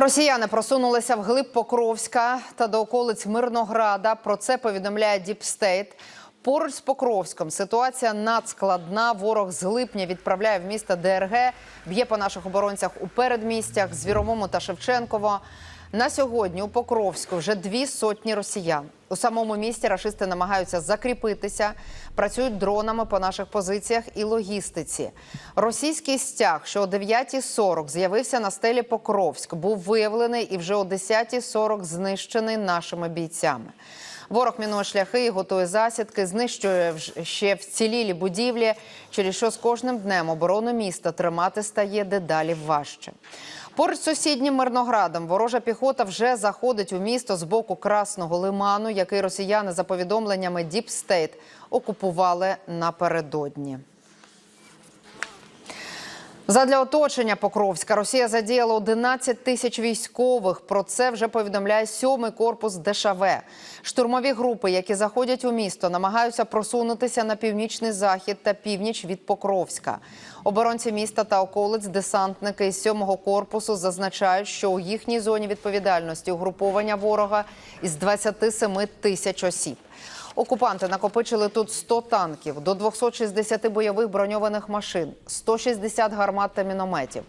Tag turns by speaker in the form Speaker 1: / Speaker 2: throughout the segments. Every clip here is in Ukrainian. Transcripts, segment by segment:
Speaker 1: Росіяни просунулися вглиб Покровська та до околиць Мирнограда. Про це повідомляє Діпстейт. Поруч з Покровськом ситуація надскладна. Ворог з липня відправляє в місто ДРГ, б'є по наших оборонцях у передмістях, Звіровому та Шевченково. На сьогодні у Покровську вже дві сотні росіян. У самому місті рашисти намагаються закріпитися, працюють дронами по наших позиціях і логістиці. Російський стяг, що о 9.40 з'явився на стелі Покровськ, був виявлений і вже о 10.40 знищений нашими бійцями. Ворог мінує шляхи, готує засідки, знищує ще вцілілі будівлі, через що з кожним днем оборону міста тримати стає дедалі важче. Поруч з сусіднім Мирноградом ворожа піхота вже заходить у місто з боку Красного лиману, який росіяни за повідомленнями Діпстейт окупували напередодні. Задля оточення Покровська Росія задіяла 11 тисяч військових. Про це вже повідомляє сьомий корпус ДШВ. Штурмові групи, які заходять у місто, намагаються просунутися на північний захід та північ від Покровська. Оборонці міста та околиць, десантники із сьомого корпусу зазначають, що у їхній зоні відповідальності угруповання ворога із 27 тисяч осіб. Окупанти накопичили тут 100 танків, до 260 бойових броньованих машин, 160 гармат та мінометів.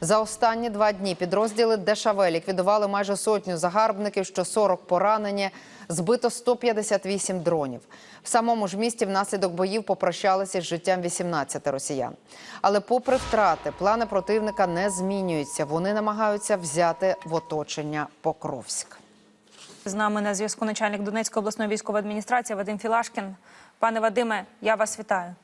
Speaker 1: За останні два дні підрозділи ДШВ ліквідували майже сотню загарбників, що 40 поранені, збито 158 дронів. В самому ж місті внаслідок боїв попрощалися з життям 18 росіян. Але, попри втрати, плани противника не змінюються. Вони намагаються взяти в оточення Покровськ.
Speaker 2: З нами на зв'язку начальник Донецької обласної військової адміністрації Вадим Філашкін. Пане Вадиме, я вас вітаю.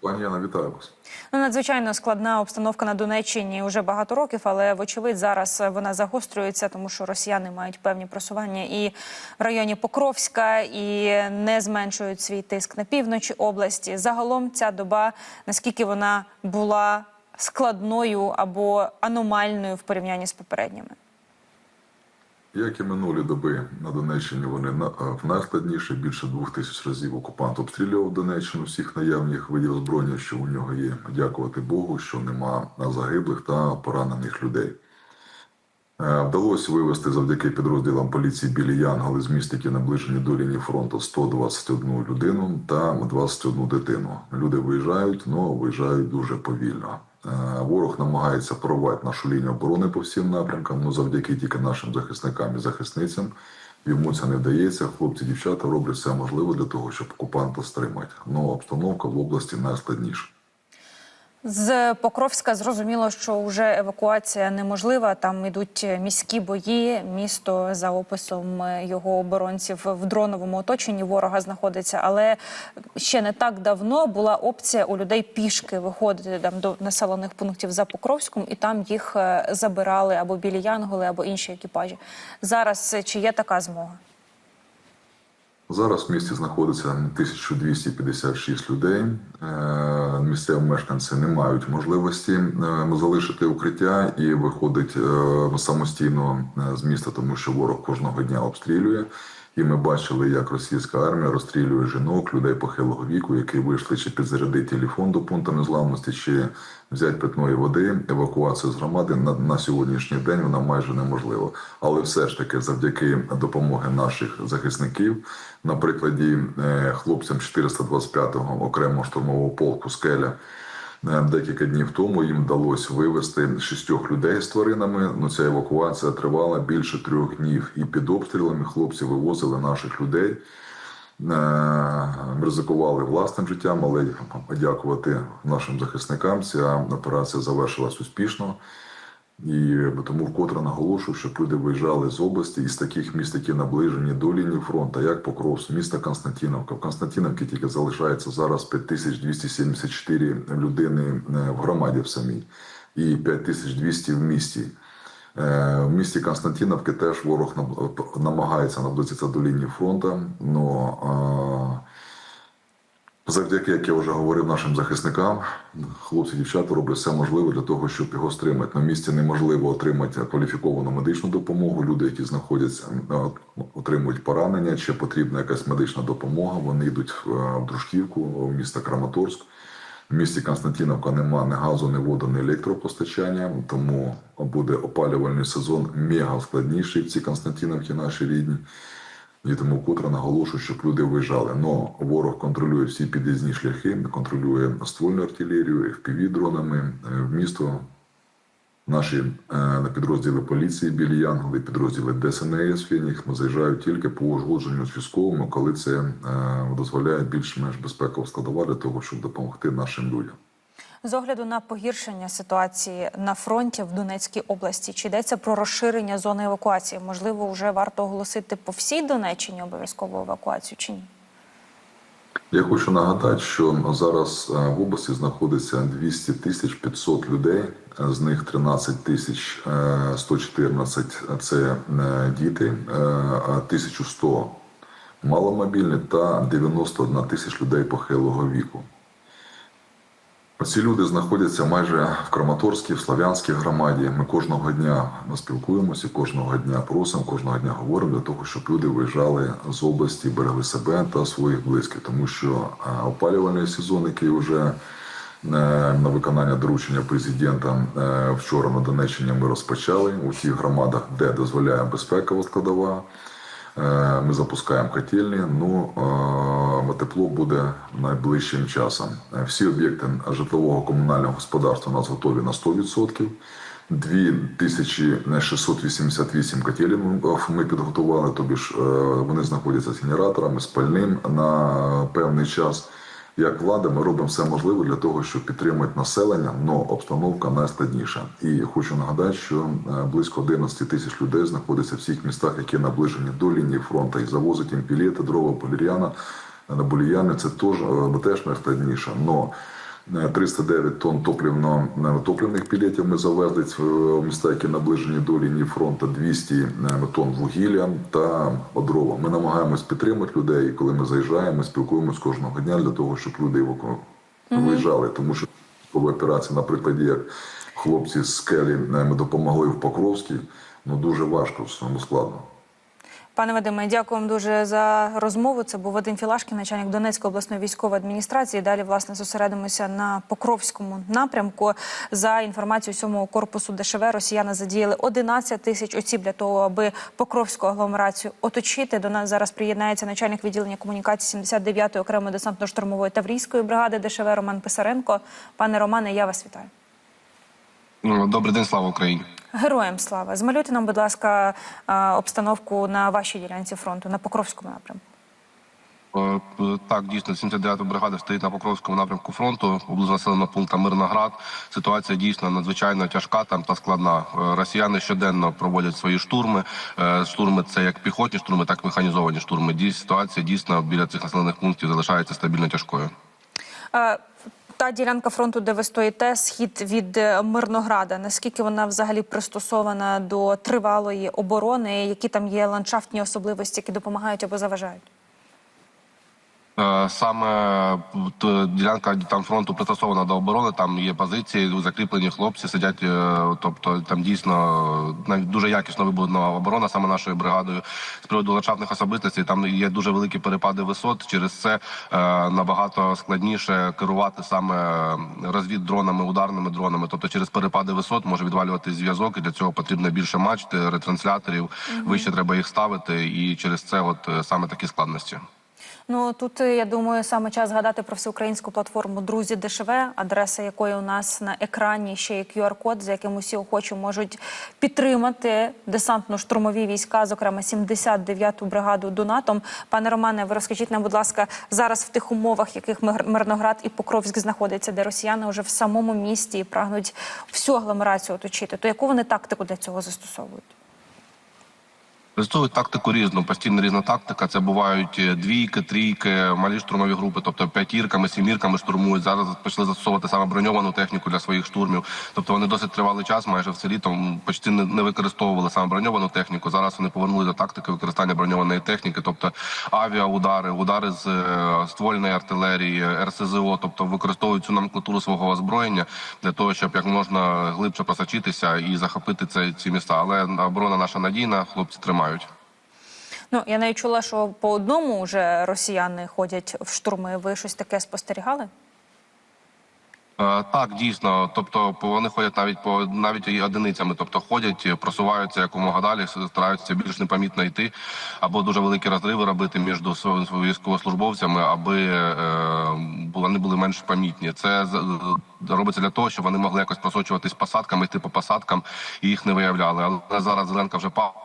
Speaker 3: Пані Яна, вітаю вас.
Speaker 2: Ну, надзвичайно складна обстановка на Донеччині вже багато років, але вочевидь зараз вона загострюється, тому що росіяни мають певні просування і в районі Покровська, і не зменшують свій тиск на півночі області. Загалом ця доба, наскільки вона була складною або аномальною в порівнянні з попередніми.
Speaker 3: Як і минулі доби на Донеччині, вони е, найскладніше. Більше двох тисяч разів окупант обстрілював Донеччину всіх наявних видів озброєння, що у нього є. Дякувати Богу, що нема загиблих та поранених людей. Е, Вдалося вивезти завдяки підрозділам поліції білі Янголи з міст, які наближені до лінії фронту 121 людину та 21 дитину. Люди виїжджають, але виїжджають дуже повільно. Е, Ворог намагається порвати нашу лінію оборони по всім напрямкам, але завдяки тільки нашим захисникам і захисницям йому це не вдається. Хлопці, дівчата роблять все можливе для того, щоб окупанта стримати. Ну обстановка в області найскладніша.
Speaker 2: З Покровська зрозуміло, що вже евакуація неможлива. Там йдуть міські бої. Місто за описом його оборонців в дроновому оточенні ворога знаходиться. Але ще не так давно була опція у людей пішки виходити там до населених пунктів за Покровськом, і там їх е, забирали або білі янголи, або інші екіпажі. Зараз е, чи є така змога?
Speaker 3: Зараз в місті знаходиться 1256 людей. Е, Місцеві мешканці не мають можливості е, залишити укриття і виходить е, самостійно з міста, тому що ворог кожного дня обстрілює. І ми бачили, як російська армія розстрілює жінок, людей похилого віку, які вийшли чи підзарядити телефон до пункту незламності, чи взяти питної води. Евакуація з громади на, на сьогоднішній день вона майже неможлива. Але все ж таки, завдяки допомоги наших захисників, на прикладі е, хлопцям 425-го окремого штурмового полку Скеля. Е, Декілька днів тому їм вдалося вивезти шістьох людей з тваринами. Ну ця евакуація тривала більше трьох днів. І під обстрілами хлопці вивозили наших людей. Е, Ризикували власним життям, але подякувати нашим захисникам. Ця операція завершилась успішно. І тому вкотре наголошую, щоб люди виїжджали з області із таких міст, які наближені до лінії фронту, як Покровськ, місто Константиновка. В Константиновці тільки залишається зараз 5274 людини е, в громаді в самій і 5200 в місті. Е, В місті Константиновки теж ворог намагається наблизитися до лінії фронту. Но, е, Завдяки, як я вже говорив нашим захисникам, хлопці, дівчата роблять все можливе для того, щоб його стримати. На місці неможливо отримати кваліфіковану медичну допомогу. Люди, які знаходяться, е, отримують поранення, чи потрібна якась медична допомога. Вони йдуть в е, Дружківку, в місто Краматорськ. В місті Константиновка нема ні газу, ні воду, ні електропостачання, тому буде опалювальний сезон мега складніший в цій Константиновці нашій рідні. Тому вкотре наголошую, щоб люди виїжджали. Но ворог контролює всі під'їзні шляхи, контролює ствольну артилерію, fpv дронами Е, в місто. Наші е, підрозділи поліції білі Янголи, підрозділи ДСНС Фініх заїжджають тільки по узгодженню з військовими, коли це е, дозволяє більш-менш безпекова складова для того, щоб допомогти нашим людям.
Speaker 2: З огляду на погіршення ситуації на фронті в Донецькій області, чи йдеться про розширення зони евакуації? Можливо, вже варто оголосити по всій Донеччині обов'язкову евакуацію чи ні?
Speaker 3: Я хочу нагадати, що зараз е, в області знаходиться 200 тисяч 500 людей, з них 13 тисяч е, 114 – це е, діти, е, а 1100 маломобільні та 91 тисяч людей похилого віку. Ці люди знаходяться майже в Краматорській, в Слав'янській громаді. Ми кожного дня спілкуємося, кожного дня просимо, кожного дня говоримо для того, щоб люди виїжджали з області, берегли себе та своїх близьких, тому що опалювальний сезон, який вже е, на виконання доручення президента е, вчора на Донеччині ми розпочали у тих громадах, де дозволяє безпекова складова. Е, Ми запускаємо котельні. Ну е, тепло буде найближчим часом. Е, Всі об'єкти житлового комунального господарства у нас готові на 100%. 2688 котелів ми підготували, тобі ж вони знаходяться з генераторами, з пальним на певний час. Як влада, ми робимо все можливе для того, щоб підтримати населення, але обстановка найскладніша. І хочу нагадати, що е, близько 11 тисяч людей знаходиться в всіх містах, які наближені до лінії фронту, і завозить їм дрова, полір'яна, на буліяни. Це теж, е, теж найскладніше. Но 309 тонн топливно топливних пілетів ми завезли в міста, які наближені до лінії фронту, 200 е, тонн вугілля та дрова. Ми намагаємось підтримати людей. І коли ми заїжджаємо, ми спілкуємось кожного дня для того, щоб люди еваку... виїжджали. Тому що операції, на прикладі, як хлопці з скелі е, ми допомогли в Покровській, ну дуже важко, в всьому складно.
Speaker 2: Пане Вадиме, дякую вам дуже за розмову. Це був Вадим Філашкін, начальник Донецької обласної військової адміністрації. Далі власне зосередимося на Покровському напрямку. За інформацією сьомого корпусу ДШВ, росіяни задіяли 11 тисяч осіб для того, аби Покровську агломерацію оточити. До нас зараз приєднається начальник відділення комунікації 79-ї окремої десантно-штурмової таврійської бригади ДШВ Роман Писаренко. Пане Романе, я вас вітаю.
Speaker 4: Ну, Добрий день, слава Україні.
Speaker 2: Героям слава. Змалюйте нам, будь ласка, обстановку на вашій ділянці фронту на Покровському напрямку.
Speaker 4: Е, Так, дійсно, 79-та бригада стоїть на Покровському напрямку фронту, поблизу населеного пункту Мирноград. Ситуація дійсно надзвичайно тяжка там та складна. Е, Росіяни щоденно проводять свої штурми. Е, Штурми це як піхотні штурми, так і механізовані штурми. Ситуація дійсно біля цих населених пунктів залишається стабільно тяжкою.
Speaker 2: Та ділянка фронту, де ви стоїте, схід від е, Мирнограда. Наскільки вона взагалі пристосована до тривалої оборони? Які там є ландшафтні особливості, які допомагають або заважають?
Speaker 4: Саме ділянка там фронту пристосована до оборони. Там є позиції, закріплені хлопці сидять. е, Тобто там дійсно е, дуже якісно вибудована оборона саме нашою бригадою. З приводу ландшафтних особистостей там є дуже великі перепади висот. Через це е, набагато складніше керувати саме розвіддронами, ударними дронами. Тобто через перепади висот може відвалювати зв'язок, і для цього потрібно більше мачти, ретрансляторів. Вище треба їх ставити, і через це, от саме такі складності.
Speaker 2: Ну тут е, я думаю, саме час згадати про всеукраїнську платформу Друзі ДШВ, адреса якої у нас на екрані ще є QR-код, за яким усі охочі можуть підтримати десантно-штурмові війська, зокрема 79-ту бригаду донатом. Пане Романе, ви розкажіть нам, будь ласка, зараз в тих умовах, в яких Мир- Мирноград і Покровськ знаходяться, де росіяни вже в самому місті прагнуть всю агломерацію оточити. То яку вони тактику для цього застосовують?
Speaker 4: Використовують тактику різну, постійно різна тактика. Це бувають е, двійки, трійки, малі штурмові групи, тобто п'ятірками, сімірками штурмують. Зараз почали застосовувати саме броньовану техніку для своїх штурмів. Тобто вони досить тривалий час, майже все літо почти не, не використовували саме броньовану техніку. Зараз вони повернули до тактики використання броньованої техніки, тобто авіаудари, удари з е, ствольної артилерії, РСЗО, тобто використовують цю номенклатуру свого озброєння для того, щоб як можна глибше просочитися і захопити це, ці міста. Але оборона наша надійна, хлопці тримають.
Speaker 2: Ну я навіть чула, що по одному вже росіяни ходять в штурми. Ви щось таке спостерігали?
Speaker 4: Е, Так, дійсно. Тобто вони ходять навіть по навіть і одиницями, тобто ходять, просуваються якомога далі, стараються більш непомітно йти, або дуже великі розриви робити між військовослужбовцями, аби е, вони були менш помітні. Це робиться для того, щоб вони могли якось просочуватись посадками, йти по посадкам і їх не виявляли. Але зараз Зеленка вже пав.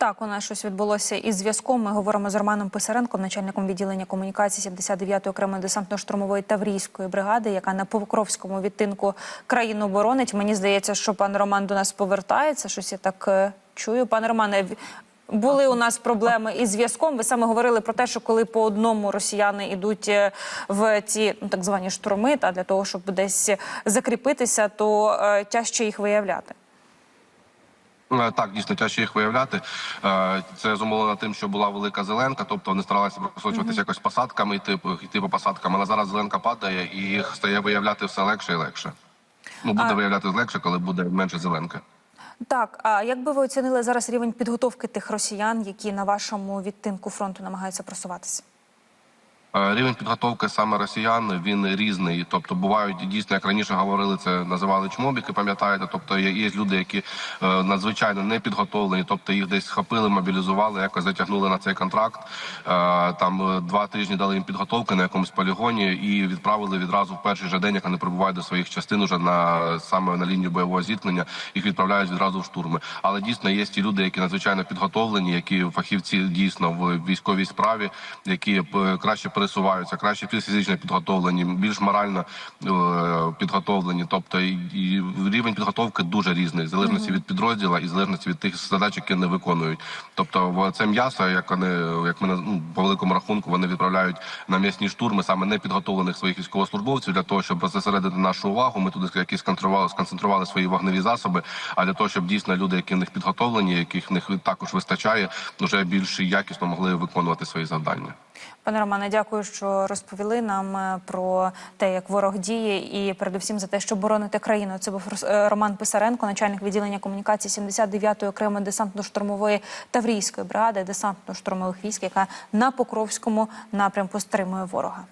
Speaker 2: Так, у нас щось відбулося із зв'язком. Ми говоримо з Романом Писаренком, начальником відділення комунікації 79-ї окремої десантно-штурмової таврійської бригади, яка на Покровському відтинку країну боронить. Мені здається, що пан Роман до нас повертається. Щось я так е, чую. Пане Романе, були у нас проблеми із зв'язком. Ви саме говорили про те, що коли по одному росіяни йдуть е, в ці ну, так звані штурми, та для того, щоб десь закріпитися, то е, тяжче їх виявляти.
Speaker 4: Е, Так, дійсно тяжче їх виявляти. Е, Це зумовлено тим, що була велика зеленка, тобто вони старалися просочуватися якось посадками, йти, по- йти по посадкам, але зараз зеленка падає і їх стає виявляти все легше і легше. Ну, буде
Speaker 2: А-
Speaker 4: виявляти легше, коли буде менше зеленки.
Speaker 2: Так, а як би ви оцінили зараз рівень підготовки тих росіян, які на вашому відтинку фронту намагаються просуватися?
Speaker 4: Е, Рівень підготовки саме росіян він різний. Тобто бувають дійсно, як раніше говорили, це називали чмобіки, пам'ятаєте. Тобто є, є люди, які е, надзвичайно не підготовлені, тобто їх десь схопили, мобілізували, якось затягнули на цей контракт. Е, там два тижні дали їм підготовки на якомусь полігоні і відправили відразу в перший же день, як вони прибувають до своїх частин, уже на саме на лінію бойового зіткнення. Їх відправляють відразу в штурми. Але дійсно є ті люди, які надзвичайно підготовлені, які фахівці дійсно в військовій справі, які краще пересуваються, краще фізично підготовлені, більш морально е, підготовлені. Тобто і, і рівень підготовки дуже різний, в залежності від підрозділу і в залежності від тих задач, які вони виконують. Тобто, в це м'ясо, як вони як ми ну, по великому рахунку, вони відправляють на м'ясні штурми саме непідготовлених своїх військовослужбовців для того, щоб зосередити нашу увагу. Ми туди якісь сконцентрували, сконцентрували свої вогневі засоби. А для того, щоб дійсно люди, які в них підготовлені, яких в них також вистачає, вже більш якісно могли виконувати свої завдання.
Speaker 2: Пане Романе, дякую, що розповіли нам е, про те, як ворог діє, і передусім за те, що боронити країну. Це був е, Роман Писаренко, начальник відділення комунікації 79-ї окремої десантно-штурмової таврійської бригади десантно-штурмових військ, яка на Покровському напрямку стримує ворога.